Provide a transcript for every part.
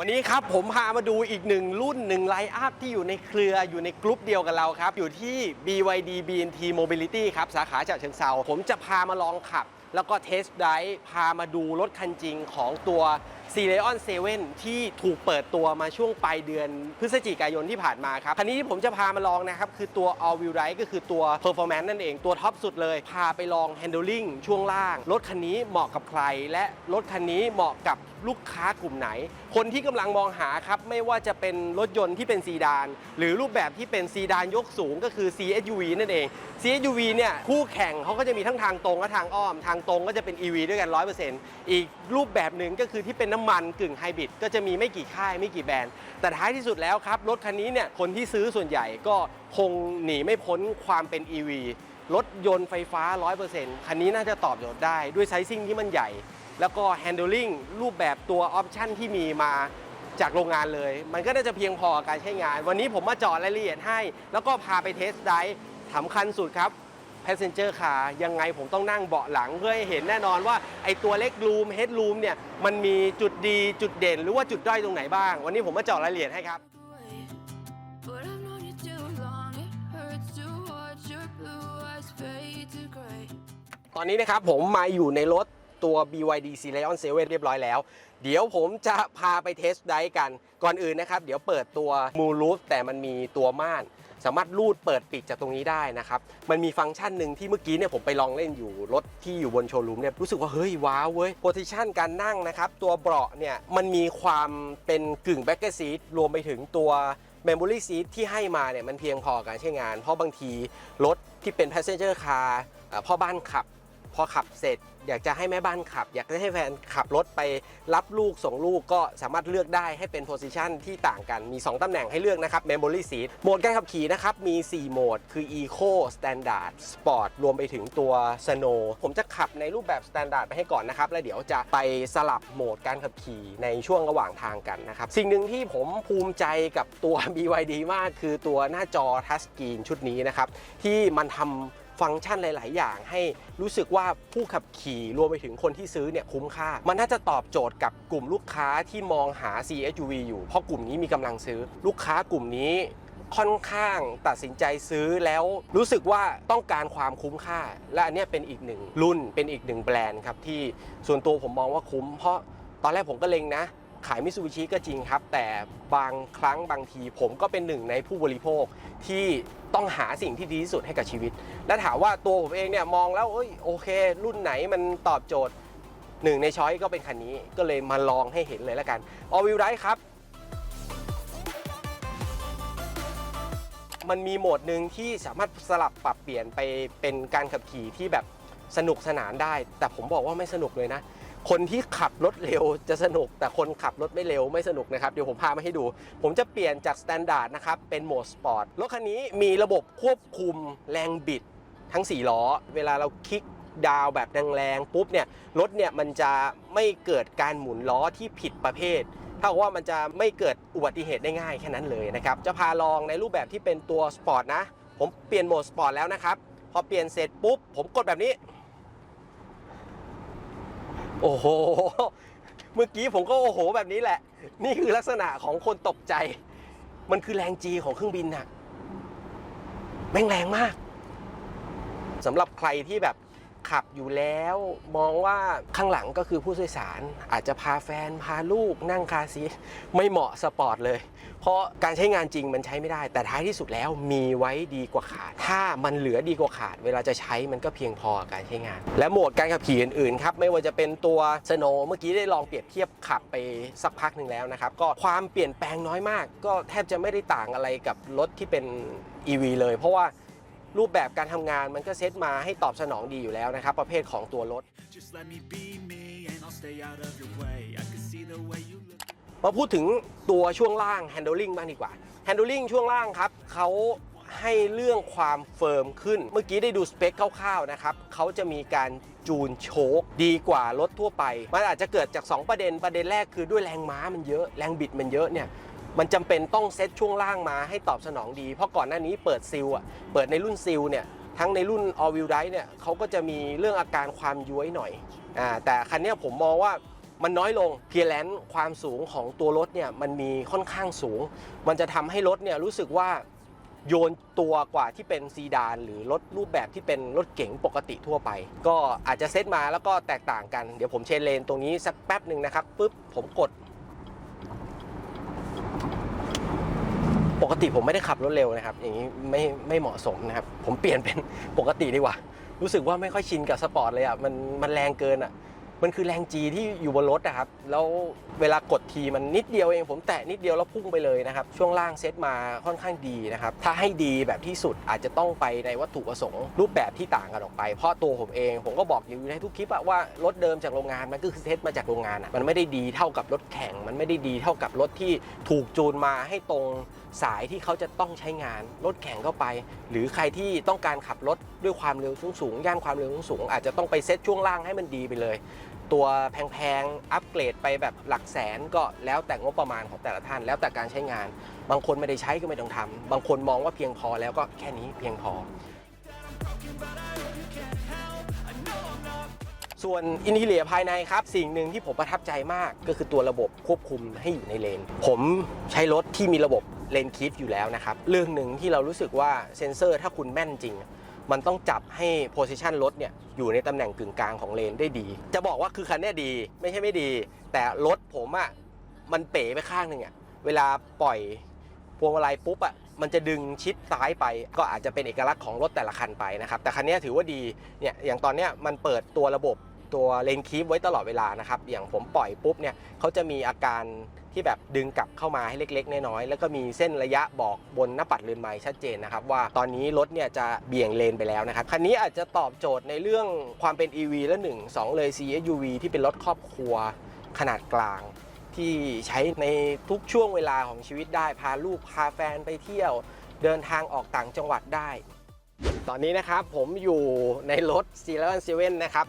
วันนี้ครับผมพามาดูอีกหนึ่งรุ่นหนึ่งไลน์อัพที่อยู่ในเครืออยู่ในกลุ่มเดียวกับเราครับ อยู่ที่ BYD BNT Mobility ครับ สาขาฉะเชิงเซาผมจะพามาลองขับ แล้วก็เทสไดร์พามาดูรถคันจริงของตัว c e l e o n 7 ที่ถูกเปิดตัวมาช่วงปลายเดือนพฤศจิกายนที่ผ่านมาครับ คันนี้ที่ผมจะพามาลองนะครับ คือตัว All Wheel Drive ก็คือตัว Performance นั่นเองตัวท็อปสุดเลย พาไปลอง Handling ช่วงล่าง รถคันนี้เหมาะกับใคร และรถคันนี้เหมาะกับลูกค้ากลุ่มไหน คนที่กำลังมองหาครับ ไม่ว่าจะเป็นรถยนต์ที่เป็นซีดาน หรือรูปแบบที่เป็นซีดานยกสูงก็คือ CSUV นั่นเอง CSUV เนี่ยคู่แข่งเขาก็จะมีทั้งทางตรงและทางอ้อม ทางตรงก็จะเป็น EV ด้วยกัน 100%อีกรูปแบบหนึ่งก็คือที่เป็นน้ำมันกึ่งไฮบริดก็จะมีไม่กี่ค่ายไม่กี่แบรนด์ แต่ท้ายที่สุดแล้วครับรถคันนี้เนี่ยคนที่ซื้อส่วนใหญ่ก็คงหนีไม่พ้นความเป็น EV รถยนต์ไฟฟ้า 100%คันนี้น่าจะตอบโจทย์ได้ด้วยไซซิ่งที่มันใหญ่ แล้วก็ handling รูปแบบตัวออปชันที่มีมาจากโรงงานเลย มันก็น่าจะเพียงพอการใช้งาน วันนี้ผมมาจาะรายละเอียดให้ แล้วก็พาไปเทสไดร์สำคัญสุดครับ passenger car ยังไงผมต้องนั่งเบาะหลังเพื่อให้เห็นแน่นอนว่าไอตัวเล็กรูม head room เนี่ยมันมีจุดดีจุดเด่น หรือว่าจุดด้อยตรงไหนบ้าง วันนี้ผมมาจาะรายละเอียดให้ครับ ตอนนี้นะครับผมมาอยู่ในรถตัว BYD c l e o n 7เรียบร้อยแล้ว เดี๋ยวผมจะพาไปเทสได์กัน ก่อนอื่นนะครับ เดี๋ยวเปิดตัวมูลูฟแต่มันมีตัวม่าน สามารถรูดเปิดปิดจากตรงนี้ได้นะครับ มันมีฟังก์ชันหนึ่งที่เมื่อกี้เนี่ยผมไปลองเล่นอยู่รถที่อยู่บนโชว์รูมเนี่ยรู้สึกว่า เฮ้ย ว้าวเว้ยโพซิชันการนั่งนะครับ ตัวเบาะเนี่ยมันมีความเป็นกึ่งแบ็กเกอร์ซีทรวมไปถึงตัว Memory Seat ที่ให้มาเนี่ยมันเพียงพอการใช้งาน เพราะบางทีรถที่เป็น Passenger Car เอ่อพ่อบ้านขับ พอขับเสร็จ อยากจะให้แม่บ้านขับ อยากจะให้แฟนขับรถไปรับลูกส่งลูกก็สามารถเลือกได้ให้เป็นโพซิชันที่ต่างกันมี 2 ตำแหน่งให้เลือกนะครับ Memory Seat โหมดการขับขี่นะครับ มี 4 โหมด คือ Eco Standard Sport รวมไปถึงตัว Snow ผมจะขับในรูปแบบ Standard ไปให้ก่อนนะครับ แล้วเดี๋ยวจะไปสลับโหมดการขับขี่ในช่วงระหว่างทางกันนะครับ สิ่งหนึ่งที่ผมภูมิใจกับตัว BYD มาก คือตัวหน้าจอทัชสกรีนชุดนี้นะครับที่มันทำ ฟังก์ชันหลาย ๆ อย่าง ให้รู้สึกว่าผู้ขับขี่รวมไปถึงคนที่ซื้อเนี่ยคุ้มค่า มันน่าจะตอบโจทย์กับกลุ่มลูกค้าที่มองหา CSUV อยู่ เพราะกลุ่มนี้มีกำลังซื้อ ลูกค้ากลุ่มนี้ค่อนข้างตัดสินใจซื้อแล้วรู้สึกว่าต้องการความคุ้มค่า และอันนี้เป็นอีกหนึ่งรุ่นเป็นอีกหนึ่งแบรนด์ครับที่ส่วนตัวผมมองว่าคุ้ม เพราะตอนแรกผมก็เล็งนะ ขายมิซูบิชิก็จริงครับ แต่บางครั้งบางทีผมก็เป็นหนึ่งในผู้บริโภคที่ต้องหาสิ่งที่ดีที่สุดให้กับชีวิต และถามว่าตัวผมเองเนี่ยมองแล้วเอ้ยโอเค รุ่นไหนมันตอบโจทย์หนึ่งในช้อยก็เป็นคันนี้ก็เลยมาลองให้เห็นเลยแล้วกัน All Wheel Drive ครับ มันมีโหมดหนึ่งที่สามารถสลับปรับเปลี่ยนไปเป็นการขับขี่ที่แบบสนุกสนานได้ แต่ผมบอกว่าไม่สนุกเลยนะ คนที่ขับรถเร็วจะสนุก แต่คนขับรถไม่เร็วไม่สนุกนะครับ เดี๋ยวผมพามาให้ดู ผมจะเปลี่ยนจากสแตนดาร์ดนะครับ เป็นโหมดสปอร์ตรถคันนี้มีระบบควบคุมแรงบิดทั้ง 4 ล้อ เวลาเราคลิกดาวแบบแรงๆปุ๊บเนี่ยรถเนี่ยมันจะไม่เกิดการหมุนล้อที่ผิดประเภทเท่าว่ามันจะไม่เกิดอุบัติเหตุได้ง่ายแค่นั้นเลยนะครับจะพาลองในรูปแบบที่เป็นตัวสปอร์ตนะ ผมเปลี่ยนโหมดสปอร์ตแล้วนะครับ พอเปลี่ยนเสร็จปุ๊บ ผมกดแบบนี้ โอ้โห เมื่อกี้ผมก็โอ้โหแบบนี้แหละ นี่คือลักษณะของคนตกใจ มันคือแรงจีของเครื่องบินน่ะ แม่งแรงมากสำหรับใครที่แบบ ขับอยู่แล้ว มองว่าข้างหลังก็คือผู้โดยสาร อาจจะพาแฟนพาลูกนั่งคาซีไม่เหมาะสปอร์ตเลย เพราะการใช้งานจริงมันใช้ไม่ได้ แต่ท้ายที่สุดแล้วมีไว้ดีกว่าขาด ถ้ามันเหลือดีกว่าขาด เวลาจะใช้มันก็เพียงพอกับการใช้งาน และโหมดการขับขี่อื่นๆครับไม่ว่าจะเป็นตัวสโนเมื่อกี้ได้ลองเปรียบเทียบขับไปสักพักหนึ่งแล้วนะครับก็ความเปลี่ยนแปลงน้อยมาก ก็แทบจะไม่ได้ต่างอะไรกับรถที่เป็น EV เลย เพราะว่า รูปแบบการทำงานมันก็เซตมาให้ตอบสนองดีอยู่แล้วนะครับ ประเภทของตัวรถ Just let me be me and I'll stay out of your way. I can see the way you look. มาพูดถึงตัวช่วงล่าง handling บ้างดีกว่า handling ช่วงล่างครับเขาให้เรื่องความเฟิร์มขึ้น เมื่อกี้ได้ดูสเปคคร่าวๆนะครับเขาจะมีการจูนโชคดีกว่ารถทั่วไป มันอาจจะเกิดจาก 2 ประเด็นประเด็นแรกคือด้วยแรงม้ามันเยอะ แรงบิดมันเยอะเนี่ย มันจำเป็นต้องเซตช่วงล่างมาให้ตอบสนองดี เพราะก่อนหน้านี้เปิดซิลอะเปิดในรุ่นซิลเนี่ยทั้งในรุ่น All Wheel Drive เนี่ยเขาก็จะมีเรื่องอาการความย้วยหน่อยอ่าแต่คันนี้ผมมองว่ามันน้อยลงเพียแลนความสูงของตัวรถเนี่ยมันมีค่อนข้างสูง มันจะทำให้รถเนี่ยรู้สึกว่าโยนตัวกว่าที่เป็นซีดาน หรือรถรูปแบบที่เป็นรถเก๋งปกติทั่วไป ก็อาจจะเซตมาแล้วก็แตกต่างกัน เดี๋ยวผมเชนเลนตรงนี้สักแป๊บหนึ่งนะครับปุ๊บผมกด ปกติผมไม่ได้ขับรถเร็วนะครับ อย่างนี้ไม่ไม่เหมาะสมนะครับ ผมเปลี่ยนเป็นปกติดีกว่า รู้สึกว่าไม่ค่อยชินกับสปอร์ตเลยอะ มันมันแรงเกินอะ มันคือแรงจีที่อยู่บนรถนะครับ แล้วเวลากดทีมันนิดเดียวเอง ผมแตะนิดเดียวแล้วพุ่งไปเลยนะครับ ช่วงล่างเซตมาค่อนข้างดีนะครับ ถ้าให้ดีแบบที่สุดอาจจะต้องไปในวัตถุประสงค์ รูปแบบที่ต่างกันออกไป เพราะตัวผมเอง ผมก็บอกอยู่ในทุกคลิปอะว่ารถเดิมจากโรงงานมันก็คือเซตมาจากโรงงานอะมันไม่ได้ดีเท่ากับรถแข่ง มันไม่ได้ดีเท่ากับรถที่ถูกจูนมาให้ตรง สายที่เขาจะต้องใช้งานรถแข่งเข้าไป หรือใครที่ต้องการขับรถด้วยความเร็วสูงๆย่านความเร็วสูงๆอาจจะต้องไปเซตช่วงล่างให้มันดีไปเลย ตัวแพงๆอัปเกรดไปแบบหลักแสนก็แล้วแต่งบประมาณของแต่ละท่าน แล้วแต่การใช้งาน บางคนไม่ได้ใช้ก็ไม่ต้องทำบางคนมองว่าเพียงพอแล้วก็แค่นี้เพียงพอ ส่วนอินทีเลียภายในครับ สิ่งหนึ่งที่ผมประทับใจมากก็คือตัวระบบควบคุมให้อยู่ในเลน ผมใช้รถที่มีระบบเลนคีฟอยู่แล้วนะครับ เรื่องหนึ่งที่เรารู้สึกว่าเซ็นเซอร์ถ้าคุณแม่นจริง มันต้องจับให้โพซิชันรถเนี่ยอยู่ในตำแหน่งกึ่งกลางของเลนได้ดี จะบอกว่าคือคันนี้ดีไม่ใช่ไม่ดี แต่รถผมอะ่ะมันเป๋ไปข้างหนึ่งอะ่ะเวลาปล่อยพวงมาลัยปุ๊บอะ่ะ มันจะดึงชิดซ้ายไป ก็อาจจะเป็นเอกลักษณ์ของรถแต่ละคันไปนะครับ แต่คันนี้ถือว่าดีเนี่ยอย่างตอนนี้มันเปิดตัวระบบตัวเลนคีฟไว้ตลอดเวลานะครับ อย่างผมปล่อยปุ๊บเนี่ยเขาจะมีอาการที่แบบดึงกลับเข้ามาให้เล็กๆ น้อยๆ แล้วก็มีเส้นระยะบอกบนหน้าปัดเรือนไม้ชัดเจนนะครับ ว่าตอนนี้รถเนี่ยจะเบี่ยงเลนไปแล้วนะครับ คันนี้อาจจะตอบโจทย์ในเรื่องความเป็น EV และ1 2 เลย CUV ที่เป็นรถครอบครัวขนาดกลาง ที่ใช้ในทุกช่วงเวลาของชีวิตได้ พาลูกพาแฟนไปเที่ยว เดินทางออกต่างจังหวัดได้ ตอนนี้นะครับผมอยู่ในรถ c 4 7 7นะครับ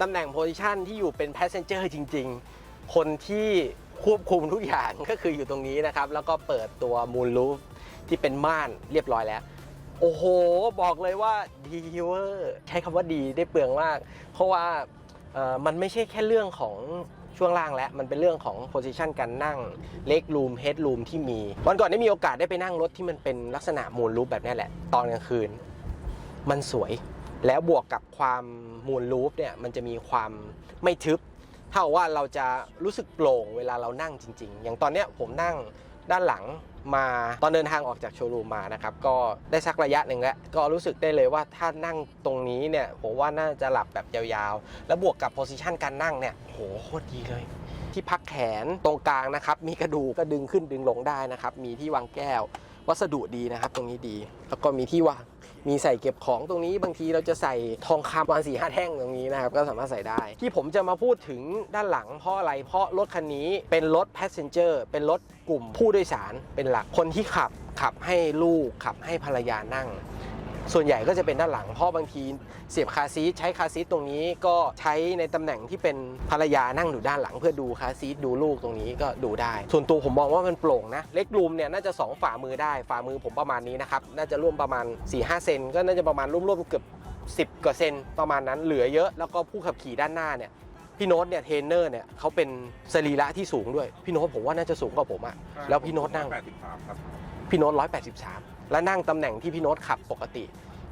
ตำแหน่งโพซิชันที่อยู่เป็น passenger จริง ๆ คนที่ควบคุมทุกอย่างก็คืออยู่ตรงนี้นะครับ แล้วก็เปิดตัว Moon Roof ที่เป็นม่านเรียบร้อยแล้ว โอ้โห บอกเลยว่าดีเวอร์ใช้คำว่าดีได้เปลืองมาก เพราะว่ามันไม่ใช่แค่เรื่องของ ช่วงล่างแล้วมันเป็นเรื่องของโพซิชันการนั่งเล็กรูมเฮดรูมที่มีวันก่อนได้มีโอกาสได้ไปนั่งรถที่มันเป็นลักษณะมูลรูปแบบนี้แหละ ตอนกลางคืน มันสวยแล้วบวกกับความมูลรูปเนี่ยมันจะมีความไม่ทึบ เท่าว่าเราจะรู้สึกโปร่งเวลาเรานั่งจริง ๆ อย่างตอนเนี้ยผมนั่งด้านหลัง มาตอนเดินทางออกจากโชว์รูมมานะครับก็ได้สักระยะหนึ่งแล้วก็รู้สึกได้เลยว่าถ้านั่งตรงนี้เนี่ยผมว่าน่าจะหลับแบบยาวๆ แล้วบวกกับโพสิชันการนั่งเนี่ยโหโคตรดีเลย ที่พักแขนตรงกลางนะครับ มีกระดูกก็ดึงขึ้นดึงลงได้นะครับ มีที่วางแก้ว วัสดุดีนะครับ ตรงนี้ดี แล้วก็มีที่วาง มีใส่เก็บของตรงนี้ บางทีเราจะใส่ทองคำประมาณสี่ห้าแท่งตรงนี้นะครับก็สามารถใส่ได้ ที่ผมจะมาพูดถึงด้านหลังเพราะอะไรเพราะรถคันนี้เป็นรถ passenger เป็นรถกลุ่มผู้โดยสารเป็นหลักคนที่ขับขับให้ลูกขับให้ภรรยานั่ง ส่วนใหญ่ก็จะเป็นด้านหลังเพราะบางทีเสียบคาร์ซีทใช้คาร์ซีทตรงนี้ก็ใช้ในตำแหน่งที่เป็นภรรยานั่งอยู่ด้านหลัง เพื่อดูคาร์ซีทดูลูกตรงนี้ก็ดูได้ ส่วนตัวผมมองว่ามันโปร่งนะเล็กรูมเนี่ยน่าจะ 2 ฝ่ามือได้ฝ่ามือผมประมาณนี้นะครับน่าจะร่วมประมาณ 4-5 เซนก็น่าจะประมาณร่วมๆเกือบ10กว่าเซนประมาณนั้นเหลือเยอะแล้วก็ผู้ขับขี่ด้านหน้าเนี่ยพี่โน้ตเนี่ยเทรนเนอร์เนี่ยเขาเป็นสรีระที่สูงด้วย พี่โน้ตผมว่าน่าจะสูงกว่าผมอะแล้วพี่โน้ตนั่ง83ครับพี่โน้ต183 แล้วนั่งตำแหน่งที่พี่โน้ตขับปกติ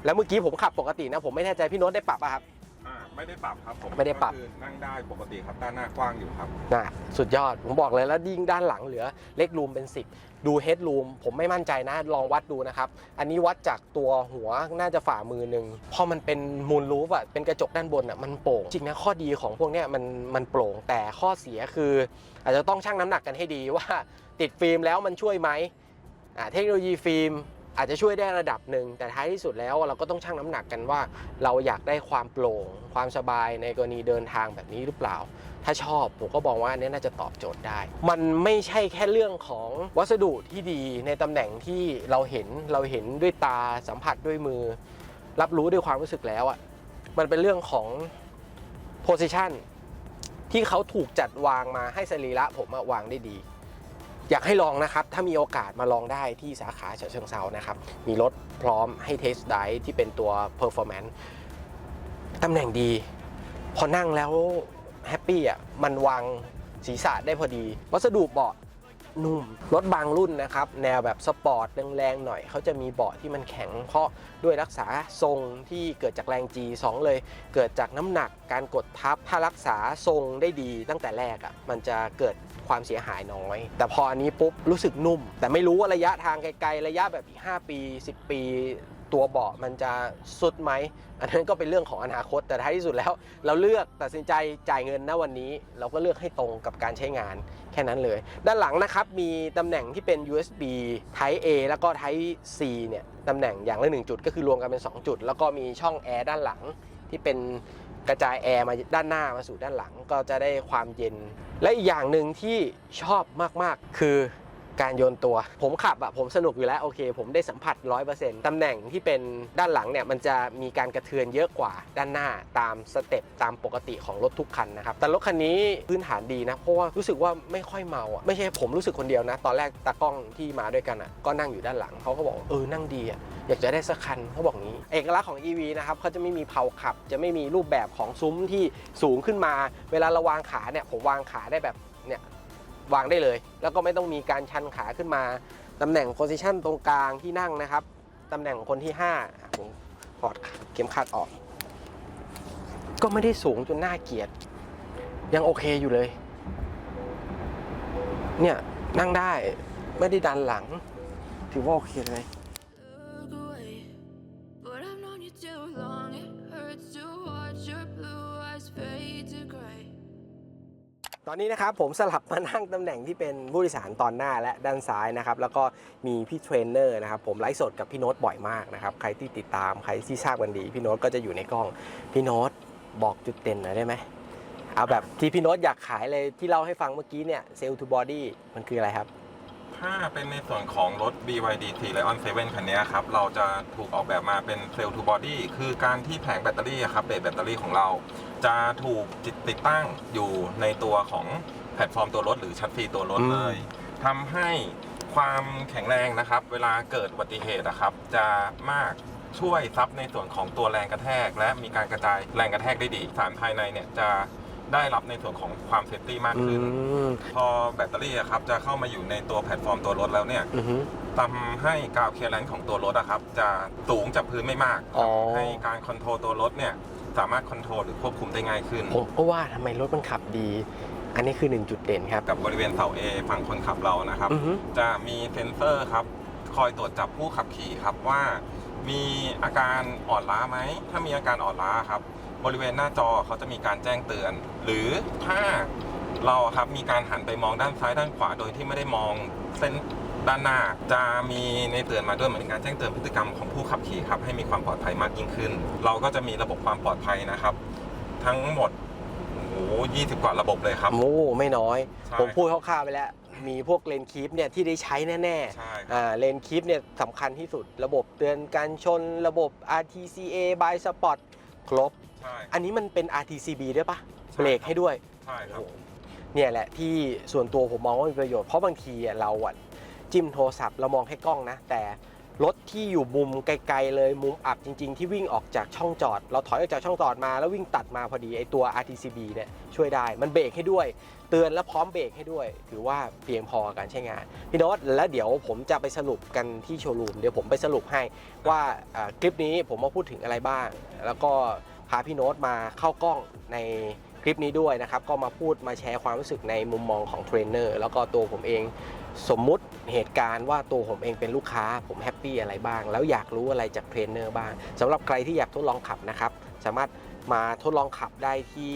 แล้วเมื่อกี้ผมขับปกตินะผมไม่แน่ใจพี่โน้ตได้ปรับอะครับ อ่าไม่ได้ปรับครับผมไม่ได้ปรับ ก็คือนั่งได้ปกติครับด้านหน้ากว้างอยู่ครับน่ะสุดยอด ผมบอกเลยแล้วยิ่งด้านหลังเหลือเล็กรูมเป็น 10 ดูเฮดรูมผมไม่มั่นใจนะ ลองวัดดูนะครับ อันนี้วัดจากตัวหัวน่าจะฝ่ามือหนึ่งพอมันเป็นมูลรูฟอะเป็นกระจกด้านบนอะมันโปร่ง จริงนะข้อดีของพวกเนี้ยมันมันโปร่งแต่ข้อเสียคือ อาจจะต้องชั่งน้ำหนักกันให้ดีว่า ติดฟิล์มแล้วมันช่วยไหมอ่าเทคโนโลยีฟิล์ม อาจจะช่วยได้ระดับหนึ่ง แต่ท้ายที่สุดแล้วเราก็ต้องชั่งน้ำหนักกันว่า เราอยากได้ความโปร่ง ความสบายในกรณีเดินทางแบบนี้หรือเปล่า ถ้าชอบผมก็บอกว่าอันนี้น่าจะตอบโจทย์ได้ มันไม่ใช่แค่เรื่องของวัสดุที่ดีในตำแหน่งที่เราเห็นเราเห็นด้วยตาสัมผัสด้วยมือ รับรู้ด้วยความรู้สึกแล้วอะ่ะมันเป็นเรื่องของ position ที่เขาถูกจัดวางมาให้สรีระผมวางได้ดี อยากให้ลองนะครับ ถ้ามีโอกาสมาลองได้ที่สาขาฉะเชิงเซานะครับ มีรถพร้อมให้เทสไดที่เป็นตัว performance ตำแหน่งดี พอนั่งแล้วแฮปปี้อะมันวางศีรษะได้พอดี วัสดุเบาะนุ่ม รถบางรุ่นนะครับ แนวแบบสปอร์ตแรงๆหน่อย เขาจะมีเบาะที่มันแข็ง เพราะด้วยรักษาทรงที่เกิดจากแรง G2 เลย เกิดจากน้ำหนักการกดทับ ถ้ารักษาทรงได้ดีตั้งแต่แรกอะมันจะเกิด ความเสียหายน้อย แต่พออันนี้ปุ๊บรู้สึกนุ่ม แต่ไม่รู้ว่าระยะทางไกลๆระยะแบบอีก 5 ปี 10 ปีตัวเบาะมันจะสุดไหม อันนั้นก็เป็นเรื่องของอนาคต แต่ท้ายที่สุดแล้ว เราเลือกตัดสินใจจ่ายเงินณวันนี้ เราก็เลือกให้ตรงกับการใช้งานแค่นั้นเลย ด้านหลังนะครับมีตำแหน่งที่เป็น USB Type A แล้วก็ Type C เนี่ยตำแหน่งอย่างละหนึ่งจุด ก็คือรวมกันเป็น 2 จุด แล้วก็มีช่องแอร์ด้านหลังที่เป็น กระจายแอร์มาด้านหน้ามาสู่ด้านหลังก็จะได้ความเย็น และอีกอย่างหนึ่งที่ชอบมากๆ คือการโยนตัว ผมขับอะผมสนุกอยู่แล้วโอเค ผมได้สัมผัส 100%ตำแหน่งที่เป็นด้านหลังเนี่ยมันจะมีการกระเทือนเยอะกว่าด้านหน้าตามสเต็ปตามปกติของรถทุกคันนะครับ แต่รถคันนี้พื้นฐานดีนะ เพราะว่ารู้สึกว่าไม่ค่อยเมาอะไม่ใช่ผมรู้สึกคนเดียวนะ ตอนแรกตากล้องที่มาด้วยกันอะก็นั่งอยู่ด้านหลังเขาก็บอกเออนั่งดีอะ อยากจะได้สักคันเขาบอกงี้ เอกลักษณ์ของ EV นะครับเขาจะไม่มีเพลาขับ จะไม่มีรูปแบบของซุ้มที่สูงขึ้นมา เวลาเราวางขาเนี่ยผมวางขาได้แบบเนี่ยวางได้เลย แล้วก็ไม่ต้องมีการชันขาขึ้นมาตำแหน่งโพซิชันตรงกลางที่นั่งนะครับตำแหน่งคนที่5อะผมถอดเข็มขัดออก ก็ไม่ได้สูงจนน่าเกลียด ยังโอเคอยู่เลย เนี่ยนั่งได้ไม่ได้ดันหลัง ถือว่าโอเคเลย ตอนนี้นะครับผมสลับมานั่งตำแหน่งที่เป็นผู้โดยสารตอนหน้าและด้านซ้ายนะครับแล้วก็มีพี่เทรนเนอร์นะครับผมไลฟ์สดกับพี่โน้ตบ่อยมากนะครับใครที่ติดตามใครที่ทราบกันดี พี่โน้ตก็จะอยู่ในกล้องพี่โน้ตบอกจุดเด่นหน่อยได้ไหมเอาแบบที่พี่โน้ตอยากขายเลยที่เล่าให้ฟังเมื่อกี้เนี่ยเซลล์ทูบอดี้มันคืออะไรครับ ถ้าเป็นในส่วนของรถ BYD T Lion 7 คันนี้ครับ เราจะถูกออกแบบมาเป็นเซลล์ทูบอดี้คือการที่แผงแบตเตอรี่อะครับเบสแบตเตอรี่ของเรา จะถูกติดตั้งอยู่ในตัวของแพลตฟอร์มตัวรถหรือชัดซีตัวรถอืมเลยทำให้ความแข็งแรงนะครับ เวลาเกิดอุบัติเหตุนะครับ จะมากช่วยซับในส่วนของตัวแรงกระแทก และมีการกระจายแรงกระแทกได้ดี สารภายในเนี่ยจะ ได้รับในส่วนของความเซฟตี้มากอืขึ้น ม พอแบตเตอรี่อะครับจะเข้ามาอยู่ในตัวแพลตฟอร์มตัวรถแล้วเนี่ยอือฮึ ทำให้กราวเคลียร์แลนซ์ของตัวรถอะครับจะสูงจากพื้นไม่มากอ๋อทำให้การคอนโทรลตัวรถเนี่ยสามารถคอนโทรลหรือควบคุมได้ง่ายขึ้น ผมก็ว่าทำไมรถมันขับดี อันนี้คือหนึ่งจุดเด่นครับ กับบริเวณเสา A ฝั่งคนขับเรานะครับ อือฮึ จะมีเซ็นเซอร์ครับ คอยตรวจจับผู้ขับขี่ครับว่า มีอาการอ่อนล้าไหม ถ้ามีอาการอ่อนล้าครับ บริเวณหน้าจอเขาจะมีการแจ้งเตือน หรือถ้าเราครับมีการหันไปมองด้านซ้ายด้านขวาโดยที่ไม่ได้มองเส้นด้านหน้าจะมีในเตือนมาด้วยเหมือนการแจ้งเตือนพฤติกรรมของผู้ขับขี่ครับให้มีความปลอดภัยมากยิ่งขึ้น เราก็จะมีระบบความปลอดภัยนะครับ ทั้งหมดโอ้โห20กว่าระบบเลยครับ โอ้ไม่น้อย ใช่ผมพูดคร่าวๆไปแล้ว มีพวกเลนคีปเนี่ยที่ได้ใช้แน่ใช่ๆอ่าเลนคีปเนี่ยสำคัญที่สุด ระบบเตือนการชนระบบ RTCA by Spot ครบใช่ อันนี้มันเป็น RTCB ด้วยปะใช่ เบรกให้ด้วย ใช่ครับ เนี่ยแหละที่ส่วนตัวผมมองว่ามีประโยชน์เพราะบางทีอะเราอะจิ้มโทรศัพท์เรามองให้กล้องนะ แต่รถที่อยู่มุมไกลๆเลยมุมอับจริง ๆ ที่วิ่งออกจากช่องจอด เราถอยออกจากช่องจอดมาแล้ววิ่งตัดมาพอดีไอตัว RTCB เนี่ยช่วยได้มันเบรกให้ด้วย เตือนและพร้อมเบรกให้ด้วย ถือว่าเพียงพอกับการใช้งาน พี่โน้ตแล้วเดี๋ยวผมจะไปสรุปกันที่โชว์รูมเดี๋ยวผมไปสรุปให้ว่าอ่าคลิปนี้ผมมาพูดถึงอะไรบ้าง แล้วก็ พาพี่โน้ตมาเข้ากล้องในคลิปนี้ด้วยนะครับ ก็มาพูดมาแชร์ความรู้สึกในมุมมองของเทรนเนอร์แล้วก็ตัวผมเองสมมุติเหตุการณ์ว่าตัวผมเองเป็นลูกค้า ผมแฮปปี้อะไรบ้าง แล้วอยากรู้อะไรจากเทรนเนอร์บ้างสำหรับใครที่อยากทดลองขับนะครับ สามารถมาทดลองขับได้ที่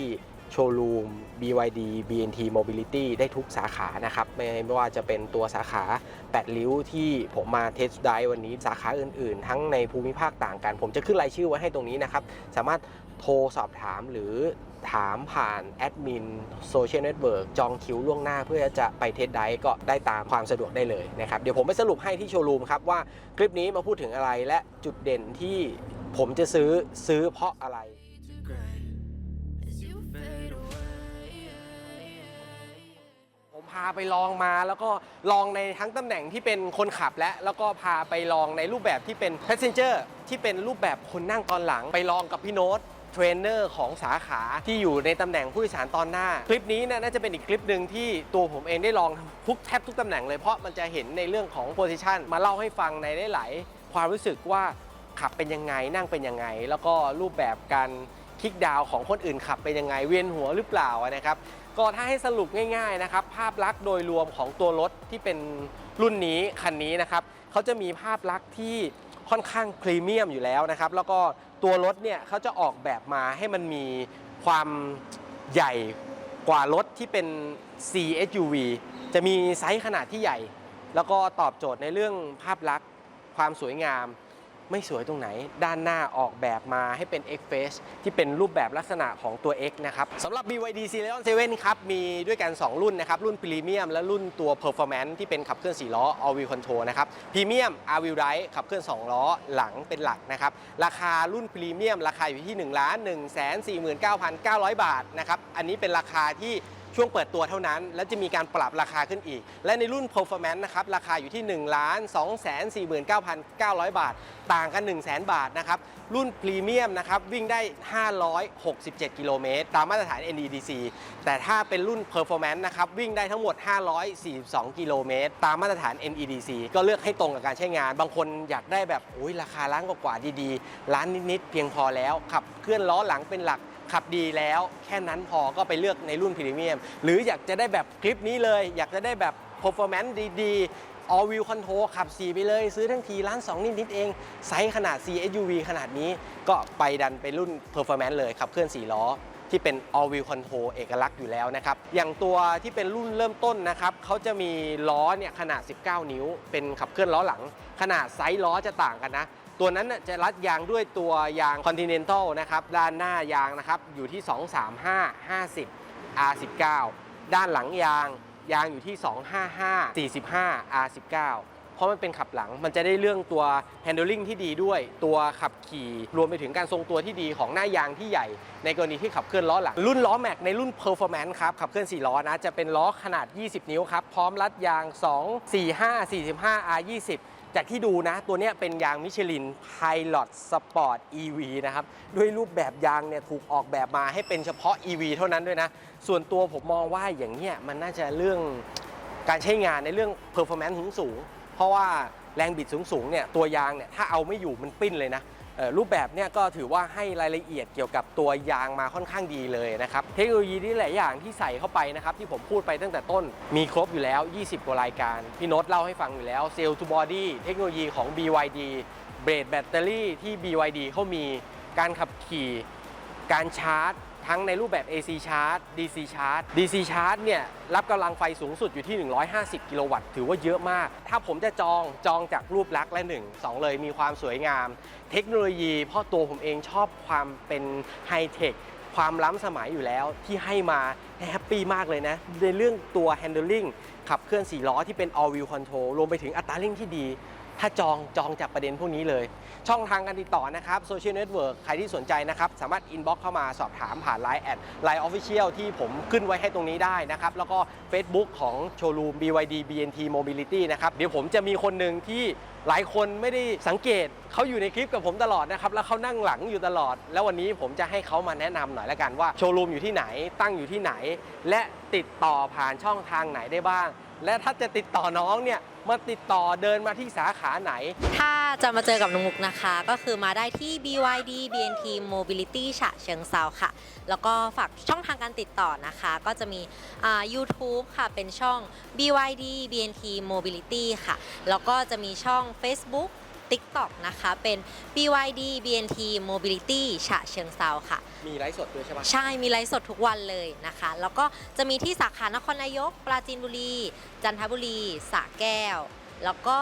โชว์รูม BYD BNT Mobility ได้ทุกสาขานะครับ ไม่ว่าจะเป็นตัวสาขา8ริ้วที่ผมมาเทสไดวันนี้สาขาอื่นๆ ทั้งในภูมิภาคต่างกัน ผมจะขึ้นรายชื่อไว้ให้ตรงนี้นะครับ สามารถโทรสอบถามหรือถามผ่านแอดมินโซเชียลเน็ตเวิร์กจองคิวล่วงหน้าเพื่อจะไปเทสไดก็ได้ตามความสะดวกได้เลยนะครับ เดี๋ยวผมไปสรุปให้ที่โชว์รูมครับว่าคลิปนี้มาพูดถึงอะไรและจุดเด่นที่ผมจะซื้อซื้อเพราะอะไร พาไปลองมา แล้วก็ลองในทั้งตำแหน่งที่เป็นคนขับและ แล้วก็พาไปลองในรูปแบบที่เป็น passenger ที่เป็นรูปแบบคนนั่งตอนหลังไปลองกับพี่โน้ตเทรนเนอร์ของสาขาที่อยู่ในตำแหน่งผู้โดยสารตอนหน้า คลิปนี้น่าจะเป็นอีกคลิปหนึ่งที่ตัวผมเองได้ลองทุกแทบทุกตำแหน่งเลยเพราะมันจะเห็นในเรื่องของ position มาเล่าให้ฟังในหลาย ๆ ความรู้สึกว่าขับเป็นยังไงนั่งเป็นยังไง แล้วก็รูปแบบการคลิกดาวของคนอื่นขับเป็นยังไงเวียนหัวหรือเปล่านะครับ ก็ถ้าให้สรุปง่ายๆนะครับภาพลักษณ์โดยรวมของตัวรถที่เป็นรุ่นนี้คันนี้นะครับเขาจะมีภาพลักษณ์ที่ค่อนข้างพรีเมียมอยู่แล้วนะครับ แล้วก็ตัวรถเนี่ยเขาจะออกแบบมาให้มันมีความใหญ่กว่ารถที่เป็น CSUV จะมีไซส์ขนาดที่ใหญ่ แล้วก็ตอบโจทย์ในเรื่องภาพลักษณ์ความสวยงาม ไม่สวยตรงไหน ด้านหน้าออกแบบมาให้เป็น X Face ที่เป็นรูปแบบลักษณะของตัว X นะครับสำหรับ BYD c e l e o n 7ครับ มีด้วยกัน 2 รุ่นนะครับ รุ่น Premium และรุ่นตัว Performance ที่เป็นขับเคลื่อน 4 ล้อ All Wheel Control นะครับ Premium All Wheel Drive ขับเคลื่อน 2 ล้อหลังเป็นหลักนะครับ ราคารุ่น Premium ราคาอยู่ที่ 1 1 4 9 9 0 0 บาทนะครับ อันนี้เป็นราคาที่ ช่วงเปิดตัวเท่านั้น แล้วจะมีการปรับราคาขึ้นอีก และในรุ่น performance นะครับราคาอยู่ที่ 1 2 4 9 9 0 0 บาท ต่างกัน 1 0 0 0 0 0 บาทนะครับรุ่นพรีเมียมนะครับวิ่งได้ 567 กิโลเมตร ตามมาตรฐาน NEDC แต่ถ้าเป็นรุ่น performance นะครับวิ่งได้ทั้งหมด 542 กิโลเมตร ตามมาตรฐาน NEDC ก็เลือกให้ตรงกับการใช้งาน บางคนอยากได้แบบโอ้ยราคาล้านกว่าๆดีๆ ล้านนิดๆเพียงพอแล้วขับเคลื่อนล้อหลังเป็นหลัก ขับดีแล้วแค่นั้นพอก็ไปเลือกในรุ่นพรีเมียม หรืออยากจะได้แบบคลิปนี้เลย อยากจะได้แบบ performance ดีๆ all wheel control ขับ 4 ไปเลย ซื้อทั้งทีล้าน2นิดๆเอง ไซส์ขนาด CSUV ขนาดนี้ก็ไปดันไปรุ่น performance เลยขับเคลื่อน 4 ล้อที่เป็น all wheel control เอกลักษณ์อยู่แล้วนะครับ อย่างตัวที่เป็นรุ่นเริ่มต้นนะครับ เขาจะมีล้อเนี่ยขนาด 19 นิ้ว เป็นขับเคลื่อนล้อหลัง ขนาดไซส์ล้อจะต่างกันนะ ตัวนั้นจะรัดยางด้วยตัวยาง Continental นะครับด้านหน้ายางนะครับอยู่ที่ 235 50 R19 ด้านหลังยางยางอยู่ที่ 255 45 R19 เพราะมันเป็นขับหลัง มันจะได้เรื่องตัว handling ที่ดีด้วย ตัวขับขี่ รวมไปถึงการทรงตัวที่ดีของหน้ายางที่ใหญ่ ในกรณีที่ขับเคลื่อนล้อหลัง รุ่นล้อแม็กในรุ่น performance ครับ ขับเคลื่อน 4 ล้อนะ จะเป็นล้อขนาด 20 นิ้วครับ พร้อมรัดยาง 2 45 45 R20 จากที่ดูนะ ตัวนี้เป็นยางมิชลิน Pilot Sport EV นะครับ ด้วยรูปแบบยางเนี่ยถูกออกแบบมาให้เป็นเฉพาะ EV เท่านั้นด้วยนะ ส่วนตัวผมมองว่าอย่างเนี้ยมันน่าจะเรื่องการใช้งานในเรื่อง performance สูงสูง เพราะว่าแรงบิดสูงสูงเนี่ยตัวยางเนี่ยถ้าเอาไม่อยู่มันปิ้นเลยนะ รูปแบบเนี่ยก็ถือว่าให้รายละเอียดเกี่ยวกับตัวยางมาค่อนข้างดีเลยนะครับ เทคโนโลยีที่หลายอย่างที่ใส่เข้าไปนะครับที่ผมพูดไปตั้งแต่ต้นมีครบอยู่แล้ว 20 กว่ารายการ พี่โน้ตเล่าให้ฟังอยู่แล้วเซลล์ทูบอดี้เทคโนโลยีของ BYD เบรดแบตเตอรี่ที่ BYD เขามีการขับขี่ การชาร์จ ทั้งในรูปแบบ AC Charge DC Charge DC Charge เนี่ยรับกำลังไฟสูงสุดอยู่ที่ 150 กิโลวัตต์ ถือว่าเยอะมาก ถ้าผมจะจองจองจากรูปลักษณ์และ1 2 เลยมีความสวยงาม เทคโนโลยี เพราะตัวผมเองชอบความเป็นไฮเทคความล้ำสมัยอยู่แล้วที่ให้มาแฮปปี้มากเลยนะ ในเรื่องตัว handling ขับเคลื่อน 4 ล้อที่เป็น all wheel control รวมไปถึงอัตราเร่งที่ดี ถ้าจองจองจากประเด็นพวกนี้เลย ช่องทางการติดต่อนะครับโซเชียลเน็ตเวิร์กใครที่สนใจนะครับ สามารถอินบ็อกเข้ามาสอบถามผ่าน Line แอด Line Official ที่ผมขึ้นไว้ให้ตรงนี้ได้นะครับ แล้วก็ Facebook ของโชว์รูม BYD BNT Mobility นะครับ เดี๋ยวผมจะมีคนหนึ่งที่หลายคนไม่ได้สังเกตเขาอยู่ในคลิปกับผมตลอดนะครับ แล้วเขานั่งหลังอยู่ตลอด แล้ววันนี้ผมจะให้เขามาแนะนำหน่อยละกันว่าโชว์รูมอยู่ที่ไหนตั้งอยู่ที่ไหน และติดต่อผ่านช่องทางไหนได้บ้าง และถ้าจะติดต่อน้องเนี่ยมาติดต่อเดินมาที่สาขาไหน ถ้าจะมาเจอกับน้องมุกนะคะ ก็คือมาได้ที่ BYD BNT Mobility ฉะเชิงเซาค่ะ แล้วก็ฝากช่องทางการติดต่อนะคะ ก็จะมีอ่า YouTube ค่ะ เป็นช่อง BYD BNT Mobility ค่ะ แล้วก็จะมีช่อง Facebook TikTok นะคะ เป็น BYD BNT Mobility ฉะเชิงเซาค่ะ มีไลฟ์สดด้วยใช่ปะ ใช่มีไลฟ์สดทุกวันเลยนะคะ แล้วก็จะมีที่สาขานครนายก ปราจีนบุรี จันทบุรีสระแก้ว แล้วก็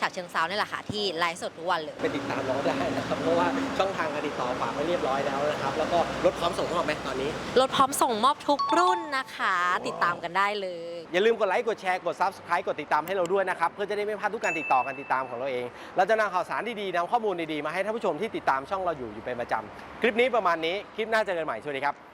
ฉะเชิงเซาเนี่ยแหละค่ะที่ไลฟ์สดทุกวันเลย ไปติดตามน้องได้นะครับ เพราะว่าช่องทางการติดต่อฝากไว้เรียบร้อยแล้วนะครับ แล้วก็รถพร้อมส่งมอบไหมตอนนี้ รถพร้อมส่งมอบทุกรุ่นนะคะ ติดตามกันได้เลย อย่าลืมกดไลค์กดแชร์กด Subscribe กดติดตามให้เราด้วยนะครับ เพื่อจะได้ไม่พลาดทุกการติดต่อการติดตามของเราเอง เราจะนำข่าวสารดีๆนำข้อมูลดีๆมาให้ท่านผู้ชมที่ติดตามช่องเราอยู่อยู่เป็นประจำคลิปนี้ประมาณนี้คลิปหน้าเจอกันใหม่สวัสดีครับ